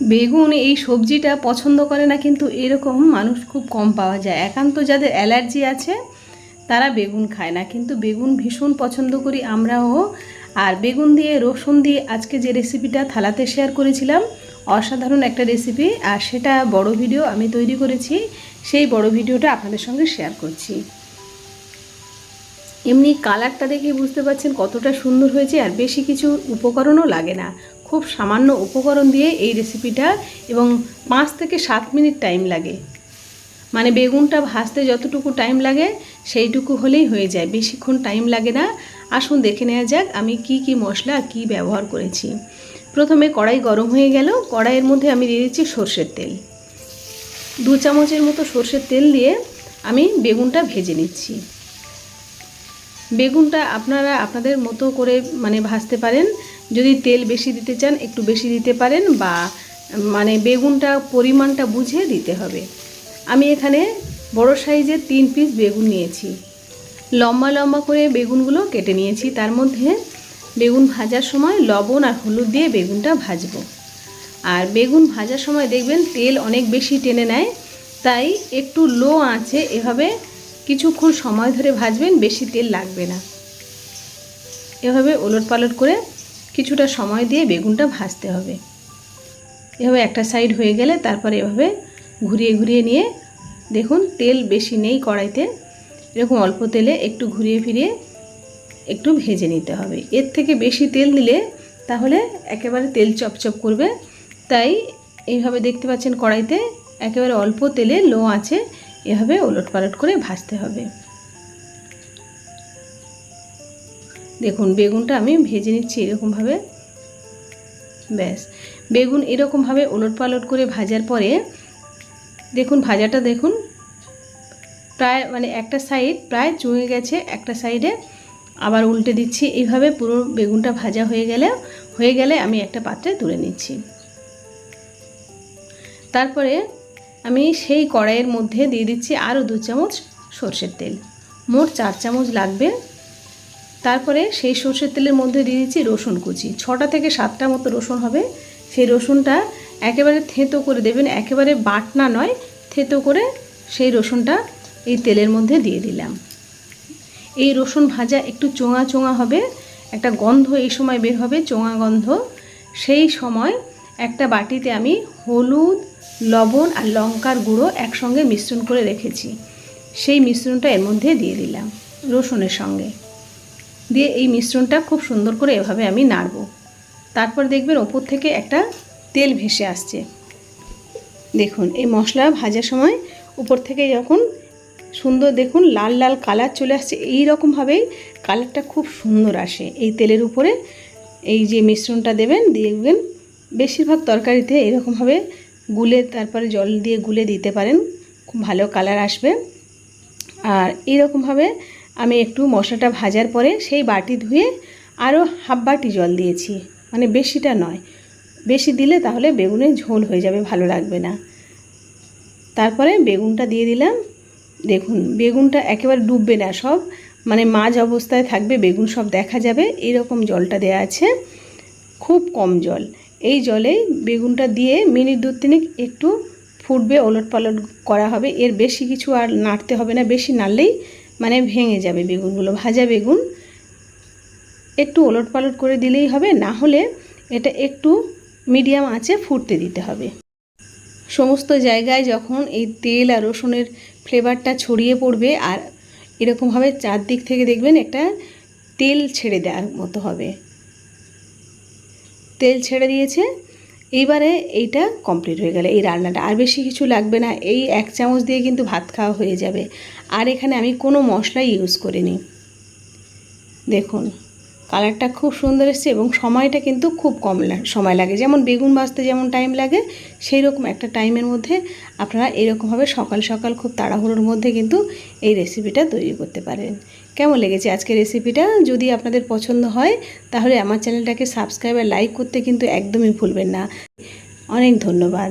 বেগুন, এই সবজিটা পছন্দ করে না, কিন্তু এরকম মানুষ খুব কম পাওয়া যায়। একান্ত যাদের অ্যালার্জি আছে, তারা বেগুন খায় না। কিন্তু বেগুন ভীষণ পছন্দ করি আমরাও। আর বেগুন দিয়ে, রসুন দিয়ে আজকে যে রেসিপিটা থালাতে শেয়ার করেছিলাম, অসাধারণ একটা রেসিপি আর সেটা বড় ভিডিও আমি তৈরি করেছি। সেই বড় ভিডিওটা আপনাদের সঙ্গে শেয়ার করছি। এমনি কালারটা দেখে বুঝতে পারছেন কতটা সুন্দর হয়েছে, আর বেশি কিছু উপকরণও লাগে না। খুব সামান্য উপকরণ দিয়ে এই রেসিপিটা এবং পাঁচ থেকে সাত মিনিট টাইম লাগে। মানে বেগুনটা ভাজতে যতটুকু টাইম লাগে, সেইটুকু হলেই হয়ে যায়। বেশিক্ষণ টাইম লাগে না। আসুন দেখে নেওয়া যাক আমি কি কি মশলা কি ব্যবহার করেছি। প্রথমে কড়াই গরম হয়ে গেল। কড়াইয়ের মধ্যে আমি দিয়ে দিচ্ছি সর্ষের তেল। দু চামচের মতো সর্ষের তেল দিয়ে আমি বেগুনটা ভেজে নিচ্ছি। বেগুনটা আপনারা আপনাদের মতো করে মানে ভাজতে পারেন। যদি তেল বেশি দিতে চান, একটু বেশি দিতে পারেন বা মানে বেগুনটা পরিমাণটা বুঝে দিতে হবে। আমি এখানে বড় সাইজের তিন পিস বেগুন নিয়েছি। লম্বা লম্বা করে বেগুনগুলো কেটে নিয়েছি। তার মধ্যে বেগুন ভাজার সময় লবণ আর হলুদ দিয়ে বেগুনটা ভাজবো। আর বেগুন ভাজার সময় দেখবেন তেল অনেক বেশি টেনে নেয়, তাই একটু লো আঁচে এভাবে কিছুক্ষণ সময় ধরে ভাজবেন, বেশি তেল লাগবে না। এভাবে ওলট পালট করে কিছুটা সময় দিয়ে বেগুনটা ভাজতে হবে। এভাবে একটা সাইড হয়ে গেলে তারপরে এভাবে ঘুরিয়ে ঘুরিয়ে নিয়ে, দেখুন তেল বেশি নেই কড়াইতে, এরকম অল্প তেলে একটু ঘুরিয়ে ফিরিয়ে একটু ভেজে নিতে হবে। এর থেকে বেশি তেল দিলে তাহলে একেবারে তেল চপচপ করবে। তাই এইভাবে দেখতে পাচ্ছেন কড়াইতে একেবারে অল্প তেলে লো আছে এভাবে ওলট পালট করে ভাজতে হবে। দেখুন, বেগুনটা আমি ভেজে নিচ্ছি এরকমভাবে। ব্যাস, বেগুন এরকমভাবে ওলট পালট করে ভাজার পরে, দেখুন, ভাজাটা দেখুন, প্রায় মানে একটা সাইড প্রায় চুঁয়ে গেছে, একটা সাইডে আবার উল্টে দিচ্ছি। এইভাবে পুরো বেগুনটা ভাজা হয়ে গেলে হয়ে গেলে আমি একটা পাত্রে তুলে নিচ্ছি। তারপরে আমি সেই কড়াইয়ের মধ্যে দিয়ে দিচ্ছি আরও দু চামচ সর্ষের তেল। মোট চার চামচ লাগবে। তারপরে সেই সর্ষের তেলের মধ্যে দিয়ে দিচ্ছি রসুন কুচি। ছটা থেকে সাতটা মতো রসুন হবে। সেই রসুনটা একেবারে থেঁতো করে দেবেন। একেবারে বাটনা নয়, থেঁতো করে সেই রসুনটা এই তেলের মধ্যে দিয়ে দিলাম। এই রসুন ভাজা একটু চোঙা চোঙা হবে। একটা গন্ধ এই সময় বের হবে, চোঙা গন্ধ। সেই সময় একটা বাটিতে আমি হলুদ লবণ আর লঙ্কার গুঁড়ো একসঙ্গে মিশ্রণ করে রেখেছি। সেই মিশ্রণটা এর মধ্যে দিয়ে দিলাম, রসুনের সঙ্গে। দিয়ে এই মিশ্রণটা খুব সুন্দর করে এভাবে আমি নাড়ব। তারপর দেখবেন ওপর থেকে একটা তেল ভেসে আসছে। দেখুন, এই মশলা ভাজার সময় উপর থেকে যখন সুন্দর দেখুন লাল লাল কালার চলে আসছে, এই রকমভাবেই কালারটা খুব সুন্দর আসে। এই তেলের উপরে এই যে মিশ্রণটা দেবেন, দেখবেন বেশিরভাগ তরকারিতে এরকমভাবে গুলে তারপরে জল দিয়ে গুলে দিতে পারেন। খুব ভালো কালার আসবে। আর এইরকমভাবে আমি একটু মশলাটা ভাজার পরে সেই বাটি ধুয়ে আরও হাফ বাটি জল দিয়েছি। মানে বেশিটা নয়। বেশি দিলে তাহলে বেগুনে ঝোল হয়ে যাবে, ভালো লাগবে না। তারপরে বেগুনটা দিয়ে দিলাম। দেখুন, বেগুনটা একেবারে ডুববে না সব। মানে মাঝ অবস্থায় থাকবে, বেগুন সব দেখা যাবে। এরকম জলটা দেওয়া আছে। খুব কম জল। এই জলেই বেগুনটা দিয়ে মিনিট দু তিনেক একটু ফুটবে ওলট পালট করা হবে। এর বেশি কিছু আর নাড়তে হবে না, বেশি নাড়লেই মানে ভেঙে যাবে বেগুনগুলো, ভাজা বেগুন। একটু ওলট পালট করে দিলেই হবে, না হলে এটা একটু মিডিয়াম আঁচে ফুটতে দিতে হবে। সমস্ত জায়গায় যখন এই তেল আর রসুনের ফ্লেভারটা ছড়িয়ে পড়বে আর এরকমভাবে চারদিক থেকে দেখবেন একটা তেল ছেড়ে দেওয়ার মতো হবে। তেল ছেড়ে দিয়েছে। এইবারে এইটা কমপ্লিট হয়ে গেলে এই রান্নাটা। আর বেশি কিছু লাগবে না। এই এক চামচ দিয়ে কিন্তু ভাত খাওয়া হয়ে যাবে। আর এখানে আমি কোনো মশলা ইউজ করিনি। দেখুন কালারটা খুব সুন্দর এসছে এবং সময়টা কিন্তু খুব কম সময় লাগে। যেমন বেগুন ভাজতে যেমন টাইম লাগে সেই রকম একটা টাইমের মধ্যে আপনারা এরকমভাবে সকাল সকাল খুব তাড়াহুড়োর মধ্যে কিন্তু এই রেসিপিটা তৈরি করতে পারেন। কেমন লেগেছে আজকের রেসিপিটা যদি আপনাদের পছন্দ হয়, তাহলে আমার চ্যানেলটাকে সাবস্ক্রাইব আর লাইক করতে কিন্তু একদমই ভুলবেন না। অনেক ধন্যবাদ।